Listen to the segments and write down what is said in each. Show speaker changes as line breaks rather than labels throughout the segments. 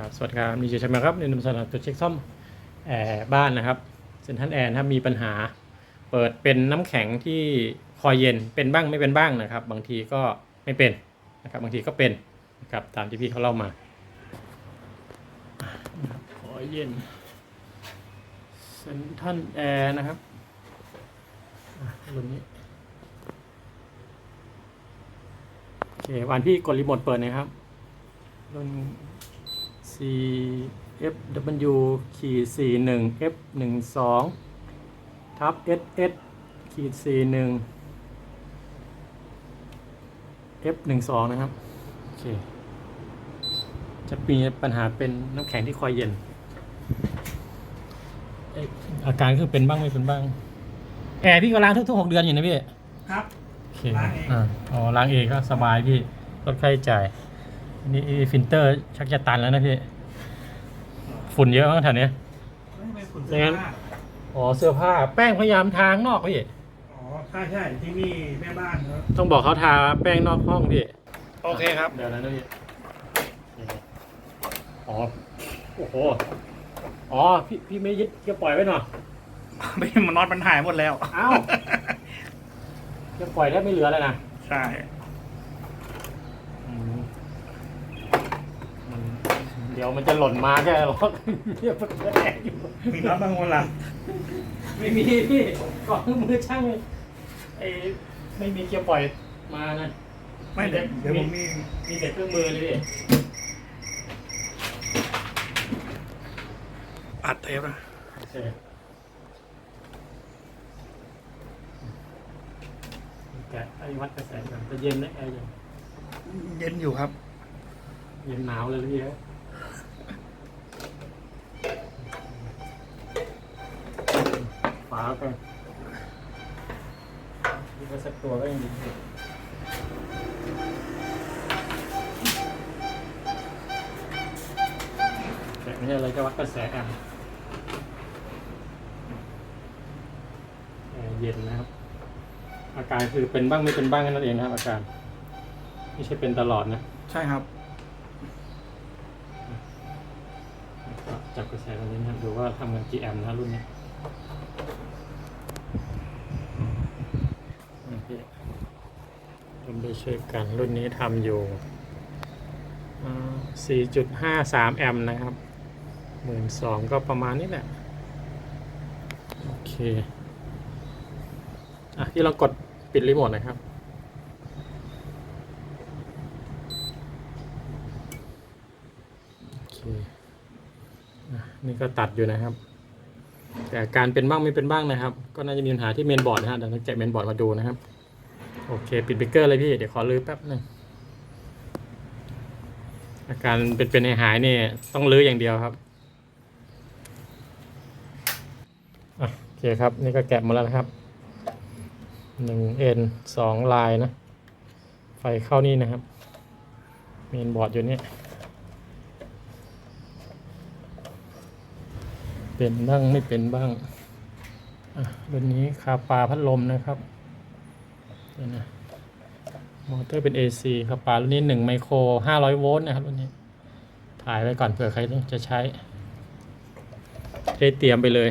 ครับสวัสดีครับนี่จะใช่ไหมครับในนำเสนอตัวเช็คซ่อมแอร์บ้านนะครับเซนทันแอร์นะครับมีปัญหา เปิดเป็นน้ำแข็งที่คอยเย็นเป็นบ้างไม่เป็นบ้างนะครับ บางทีก็ไม่เป็นนะครับบางทีก็เป็นนะครับตามที่พี่เขาเล่ามาคอยเย็นเซนทันแอร์นะครับรุ่นนี้โอเควันพี่กดรีโมทเปิดนะครับรุ่น C F W ขีดสี่หนึ่ง F หนึ่งสองทับ S S ขีดสี่หนึ่ง F หนึ่งสองนะครับ โอเค จะมีปัญหาเป็นน้ำแข็งที่คอยเย็นเอ๊ะอาการคือเป็นบ้างไม่เป็นบ้าง แอร์พี่ก็ล้างทุกๆหกเดือนอยู่นะพี่
ครับ
โอเค
ล้างเอง
อ่าอ๋อล้างเองก็สบายพี่ลดค่าใช้จ่ายอันนี่ฟิลเตอร์ชักจะตันแล้วนะพี่ ฝุ่นเยอะมากแถวเนี้ย
ไม่เป็นฝุ่น
อย่างนั้น
ผ้า
อ๋อเสื้อผ้าแป้งพยายามทางนอกพี่
อ๋อใช่ใช่ที่นี่แม่บ้านเขา
ต้องบอกเขาทาแป้งนอกห้องพี่
โอเคครับ
เดี๋ยวนะพี่อ๋อโอ้โหอ๋อพี่พี่ไม่ยึดจะปล่อยไว้หน่อย
ไม่มันน็อตมันหายหมดแล้ว
เอ้าจะปล่อยได้ไม่เหลือแล้วนะ
ใช่
อืมมัน เดี๋ยวมันจะหล่นมาแค่หรอกเรียกว่าแรงอยู่
มีน็อตบางคนล่ะ
ไม่มีพี่ก่อนมือช่างไอ้ไม่มีเกียร์ปล่อยมานะ
ไม่เดี๋ยวเดี๋ยวผมมี
มีแต่เครื่องมือเลยพี่
อัดเทปนะ
โอเคแกะไอ้วัดกระแสกันจะเย็นนะแอร์เย็น
เย็นอยู่ครับ
เย็นหนาวเลยพี่ครับาไปดูไปสักตัวก็ยังดีพี่แกะไม่ใช่อะไรจะวัดกระแสแอมป์แอร์เย็นนะครับ อาการคือเป็นบ้างไม่เป็นบ้างแค่นั่นเองนะครับ อาการ ไม่ใช่เป็นตลอดนะ
ใช่ครับ
จับกระแสตรงนี้นะครับดูว่าทำกันกี่แอมป์นะรุ่นนี้โอเค รวมด้ช่วยกันรุ่นนี้ทำอยู่ 4.53 แอมป์นะครับหมื่นสองก็ประมาณนี้แหละ โอเค อะ ที่เรากดปิดรีโมทนะครับโอเคอนี่ก็ตัดอยู่นะครับ แต่การเป็นบ้างไม่เป็นบ้างนะครับ ก็น่าจะมีปัญหาที่เมนบอร์ดนะฮะเดี๋ยวเราแกะเมนบอร์ดมาดูนะครับ โอเค ปิดเบรกเกอร์เลยพี่ เดี๋ยวขอลื้อแป๊บหนึ่งอาการเป็นเป็นหายๆนี่ต้องลื้ออย่างเดียวครับโอเคครับ นี่ก็แกะมาแล้วนะครับหนึ่งเอ็นสองลายนะ ไฟเข้านี่นะครับเมนบอร์ดอยู่นี่เป็นบ้างไม่เป็นบ้างอะรุ่นนี้คาปาพัดลมนะครับ นะมอเตอร์เป็น AC คาปารุ่นนี้1ไมโคร500 โวลต์นะครับรุ่นนี้ ถ่ายไว้ก่อนเผื่อใครต้องจะใช้ได้เตรียมไปเลย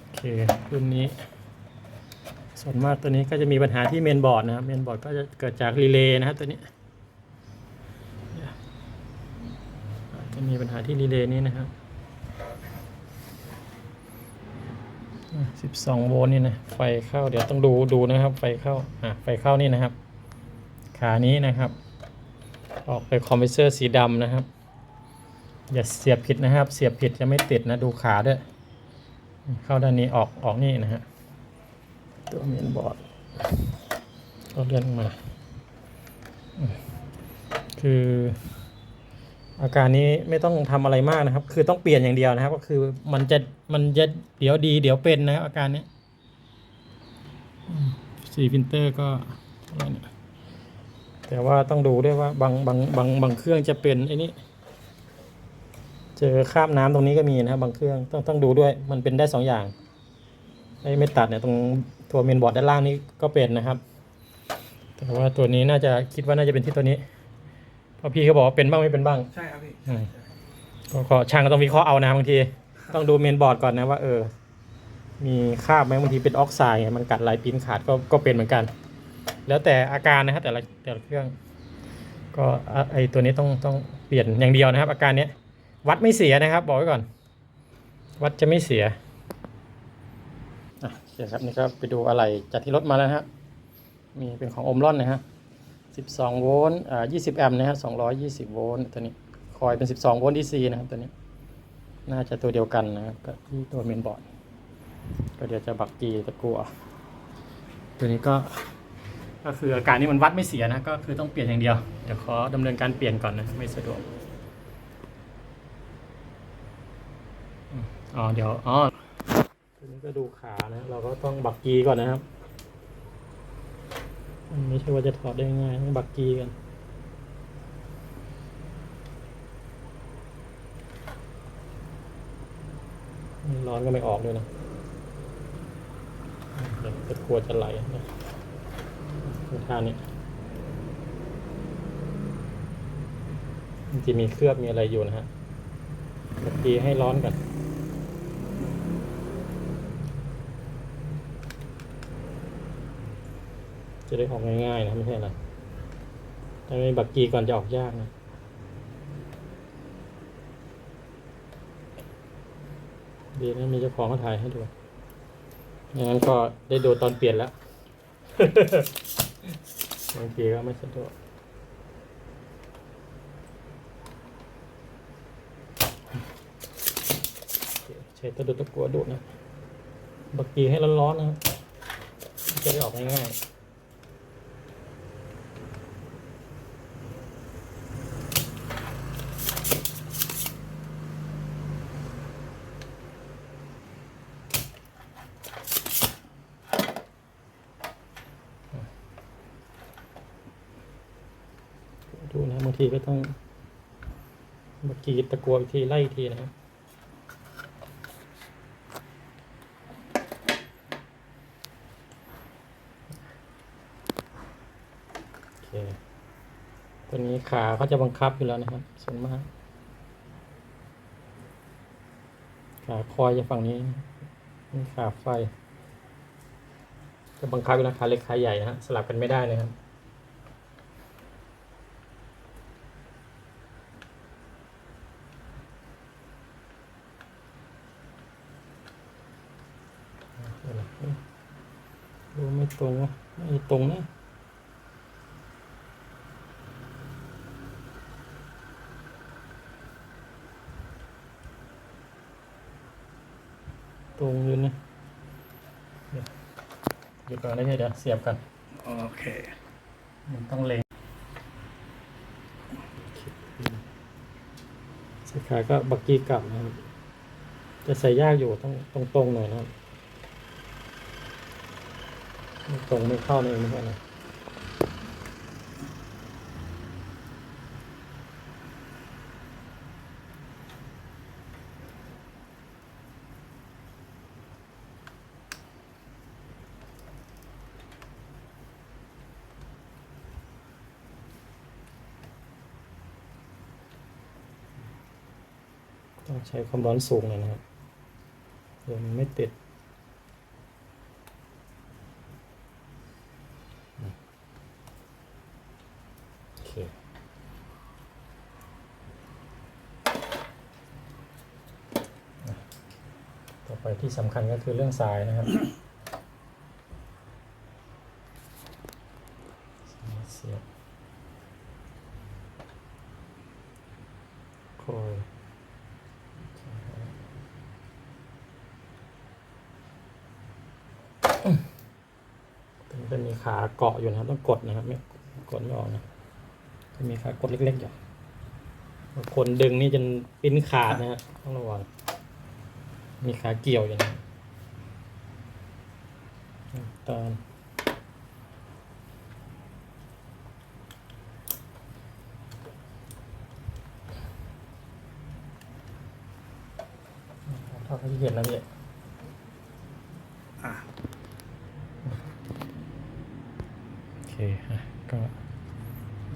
โอเครุ่นนี้ ส่วนมากตัวนี้ก็จะมีปัญหาที่เมนบอร์ดนะครับ เมนบอร์ดก็จะเกิดจากรีเลย์นะครับตัวนี้จะมีปัญหาที่รีเลย์นี้นะครับ 12โวลต์นี่นะไฟเข้าเดี๋ยวต้องดูดูนะครับ ไฟเข้าอะไฟเข้านี่นะครับ ขานี้นะครับ ออกไปคอมเพรสเซอร์สีดำนะครับ อย่าเสียบผิดนะครับ เสียบผิดจะไม่ติดนะดูขาด้วย เข้าด้านนี้ออกออกนี่นะฮะตัวเมนบอร์ดก็เลื่อนมา คือ อาการนี้ไม่ต้องทำอะไรมากนะครับ คือต้องเปลี่ยนอย่างเดียวนะครับ ก็คือมันจะมันจะเดี๋ยวดี เดี๋ยวเป็นนะครับอาการนี้สีฟิลเตอร์ก็แต่ว่าต้องดูด้วยว่าบางบางบางบางเครื่องจะเป็นไอ้นี่เจอคราบน้ำตรงนี้ก็มีนะครับบางเครื่องต้องต้องดูด้วย มันเป็นได้สองอย่างไอ้ไม่ตัดเนี่ยตรงตัวเมนบอร์ดด้านล่างนี้ก็เป็นนะครับ แต่ว่าตัวนี้น่าจะคิดว่าน่าจะเป็นที่ตัวนี้ เพราะพี่เขาบอกว่าเป็นบ้างไม่เป็นบ้าง
ใช่ครับพี่
อืมก็ก็ช่างก็ต้องวิเคราะห์เอานะบางที ต้องดูเมนบอร์ดก่อนนะว่า เออ มีคราบไหมบางทีเป็นออกไซด์ไงมันกัดลายปิ้นขาดก็ก็เป็นเหมือนกัน แล้วแต่อาการนะครับแต่ละแต่ละเครื่อง ก็อะไอตัวนี้ต้องต้องเปลี่ยนอย่างเดียวนะครับ อาการเนี้ยวัดไม่เสียนะครับ บอกไว้ก่อน วัดจะไม่เสียอะโอเคครับนี่ก็ไปดูอะไรจากที่รถมาแล้วนะครับมีเป็นของโอมรอนนะฮะ 12 โวลต์อ่า20 แอมป์นะฮะ220 โวลต์ตัวนี้คอยเป็น 12 โวลต์ DC นะครับตัวนี้ น่าจะตัวเดียวกันนะครับกับที่ตัวเมนบอร์ด ก็เดี๋ยวจะบักกีตะกัว ตัวนี้ก็ ก็คืออาการนี้มันวัดไม่เสียนะ ก็คือต้องเปลี่ยนอย่างเดียว เดี๋ยวขอดำเนินการเปลี่ยนก่อนนะ ไม่สะดวก อ๋อ เดี๋ยว อ๋อตัวนี้ก็ดูขานะ เราก็ต้องบักกีก่อนนะครับ มันไม่ใช่ว่าจะถอดได้ง่ายต้องบักกีกันร้อนก็ไม่ออกด้วยนะเดี๋ยวจะกลัวจะไหลนะท่านี้มันจะมีเคลือบมีอะไรอยู่นะฮะเมื่อกี้ให้ร้อนก่อน จะได้ออกง่ายๆนะไม่ใช่อะไรถ้าไม่บักกีก่อนจะออกยากนะดีนะมีเจ้าของมาถ่ายให้ดูไม่งั้นก็ได้ดูตอนเปลี่ยนแล้วบางทีก็ไม่สะดวกใช้ตะดุตะกัวดูนะบักกีให้ร้อนๆนะจะได้ออกง่ายๆดูนะบาง ทีก็ต้องบักกีตะกัวอีกทีไล่อีกทีนะครับโอเคตัวนี้ขาเขาจะบังคับอยู่แล้วนะครับส่วนมากขาคอยจะฝั่งนี้นี่ขาไฟ จะบังคับอยู่นะขาเล็กขาใหญ่นะฮะสลับกันไม่ได้นะครับ เดี๋ยวนะดูไม่ตรงวะไม่ตรงนะตรงอยู่นะเดี๋ยวหยุดก่อนได้ไหมเดี๋ยวเสียบกัน
โอเค
มันต้องเล็งสาขาก็บักกี้กลับนะครับจะใส่ยากอยู่ต้องตรงๆหน่อยนะครับ ไม่ตรงไม่เข้านี่เองไม่ใช่นะต้องใช้ความร้อนสูงหน่อยนะครับเดี๋ยวมันไม่ติด ต่อไปที่สำคัญก็คือเรื่องสายนะครับ เสียบคอยตรงนี้จะมีขาเกาะอยู่นะครับต้องกดนะครับไม่กดไม่ออกนะจะมีขากดเล็กๆอยู่างคนดึงนี่จนปิ้นขาดนะฮะต้องระวัง มีขาเกี่ยวอย่างนี้ตอนทอาที่เห็นแล้วเนี่ยโอเคก็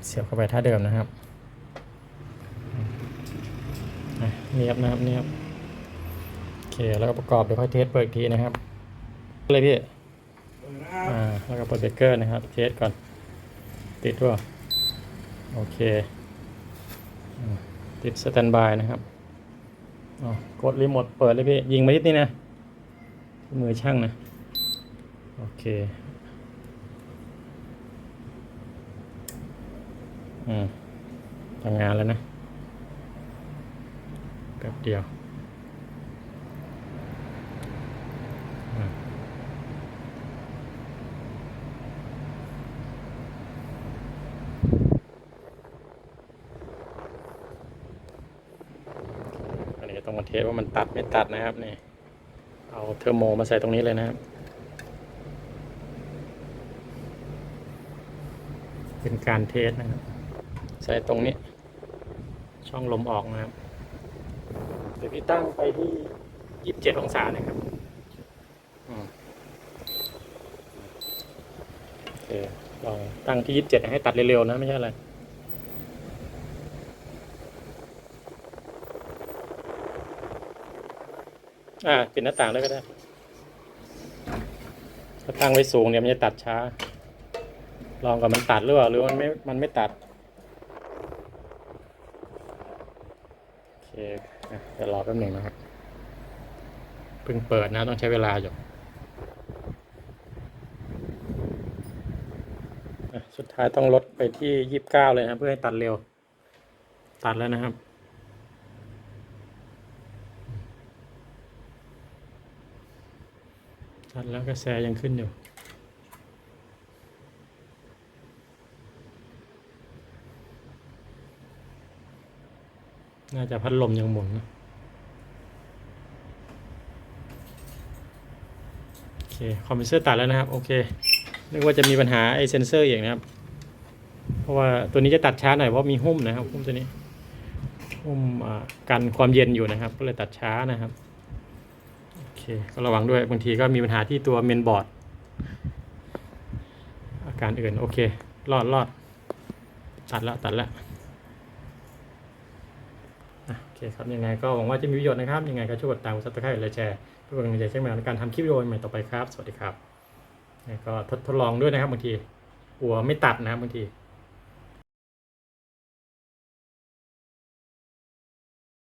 เสียบเข้าไปท่าเดิมนะครับเนียบนะครับเนียบ แล้วก็ประกอบเดี๋ยวค่อยเทสเปิดอีกทีนะครับเลยพี่
เปิดนะครับ
อ่าแล้วก็เปิดเบรกเกอร์นะครับเทสก่อน ติดด้วยโอเคอืมติดสแตนบายนะครับอ๋อกดรีโมทเปิดเลยพี่ ยิงมาที่นี่นะ มือช่างนะ โอเคอืมทำงานแล้วนะแป๊บเดียวอืมอันนี้ ต้องมาเทสว่ามันตัดไม่ตัดนะครับนี่เอาเทอร์โมมาใส่ตรงนี้เลยนะครับ เป็นการเทสนะครับ ใส่ตรงนี้ ช่องลมออกนะครับเดี๋ยวพี่ตั้งไปที่ยี่สิบเจ็ดองศานะครับอโอเคลองตั้งที่ยี่สิบเจ็ดให้ตัดเร็วๆนะไม่ใช่อะไร อ่าปิดหน้าต่างด้วก็ได้ถ้าตั้งไว้สูงเนี่ยมันจะตัดช้า ลองกับมันตัดหรือเปล่าหรือมันไม่ มันไม่ตัด โอเคอะเดี๋ยวรอแป๊บหนึ่งนะครับ เพิ่งเปิดนะต้องใช้เวลาอยู่สุดท้ายต้องลดไปที่ยี่สิบเก้าเลยนะเพื่อให้ตัดเร็ว ตัดแล้วนะครับ ตัด แล้วกระแสยังขึ้นอยู่ น่าจะพัดลมยังหมุนนะโอเค คอมพิวเตอร์ตัดแล้วนะครับ โอเคนึกว่าจะมีปัญหาไอเซนเซอร์อย่างนะครับ เพราะว่าตัวนี้จะตัดช้าหน่อยเพราะมีหุ้มนะครับหุ้มตัวนี้หุ้มอ่ากันความเย็นอยู่นะครับ ก็เลยตัดช้านะครับ เค ก็ระวังด้วยบางทีก็มีปัญหาที่ตัวเมนบอร์ด อาการอื่น โอเค รอดรอด ตัดแล้วตัดแล้วอะโอเคครับ ยังไงก็หวังว่าจะมีประโยชน์นะครับ ยังไงก็ช่วยกดตามกดซับสไครต์และแชร์เพื่อเป็นกำลังใจเช่นกันในการทำคลิปวิดีโอใหม่ต่อไปครับ สวัสดีครับก็ทดลองด้วยนะครับบางทีกลัวไม่ตัดนะครับบางที